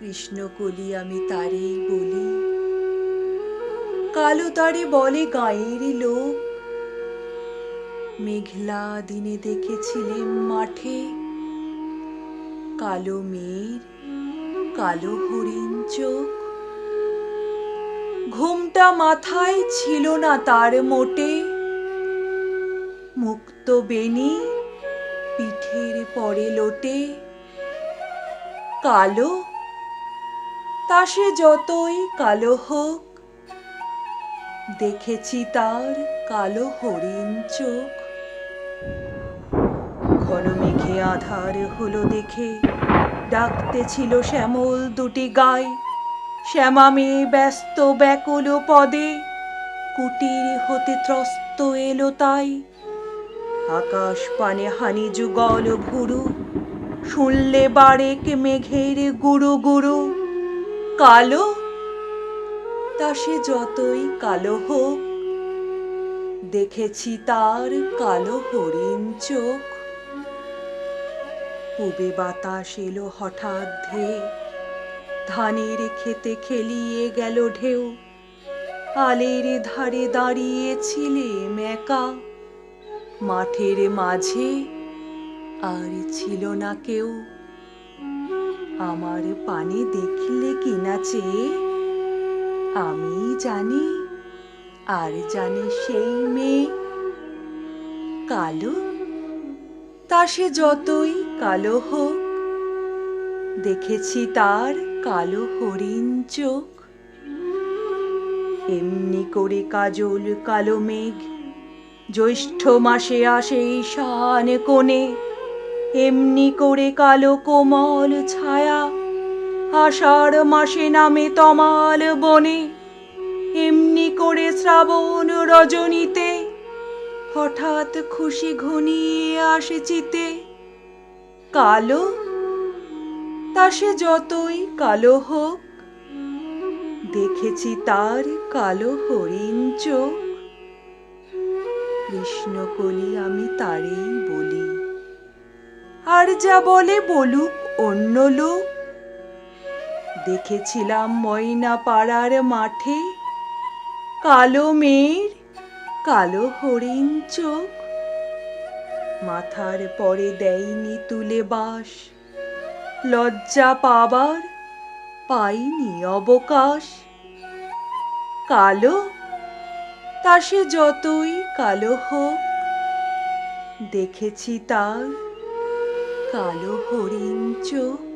কৃষ্ণকলি আমি তারেই বলি। কালো তারে বলে গায়ের লোক। মেঘলা দিনে দেখেছিলেন মাঠে। কালো মেয়ের কালো হরিণ চোখ। ঘুমটা মাথায় ছিল না তার মোটে। মুক্ত বেনি পিঠের পরে লোটে। কালো তা সে যতই কালো হোক, দেখেছি তার কালো হরিণ চোখ। ঘন মেঘে আধার হলো দেখে, ডাকতে ছিল শ্যামল দুটি গায়ে শ্যামা মেয়ে ব্যস্ত ব্যাকুল পদে, কুটির হতে ত্রস্ত এলো তাই। আকাশ পানে হানি যুগল ভুরু, শুনলে বারেক মেঘের গুরু গুরু কালো, তা সে যতই কালো হোক, দেখেছি তার কালো হরিণ চোখ। পুবে বাতাস এলো হঠাৎ ধে ধানের খেতে খেলিয়ে গেল ঢেউ। আলের ধারে দাঁড়িয়েছিলে মেকা মাঠের মাঝে আর ছিল না কেউ। আমার পানে দেখলে কিনা চেয়ে আমি জানি, আর জানে সেই মেয়ে। কালো? তা সে যতই কালো হোক। দেখেছি তার কালো হরিণ চোখ। এমনি করে কাজল, কালো মেঘ। জ্যৈষ্ঠ মাসে আসে ঈশান কোণে। এমনি করে কালো কোমল ছায়া আষাঢ় মাসে নামে তমাল বনে। এমনি করে শ্রাবণ রজনীতে হঠাৎ খুশি ঘনিয়ে আসে চিতে। কালো? তা সে যতই কালো হোক, দেখেছি তার কালো হরিণ চোখ। কৃষ্ণকলি আমি তারেই বলি। যা বলে বলুক অন্য লোক। দেখেছিলাম ময়না পাড়ার মাঠে কালো মেয়ের কালো হরিণ চোখ। মাথার পরে দেয়নি তুলে বাস, লজ্জা পাবার পাইনি অবকাশ। কালো, তা সে যতই কালো হোক, দেখেছি তার কালো হরিণ চোখ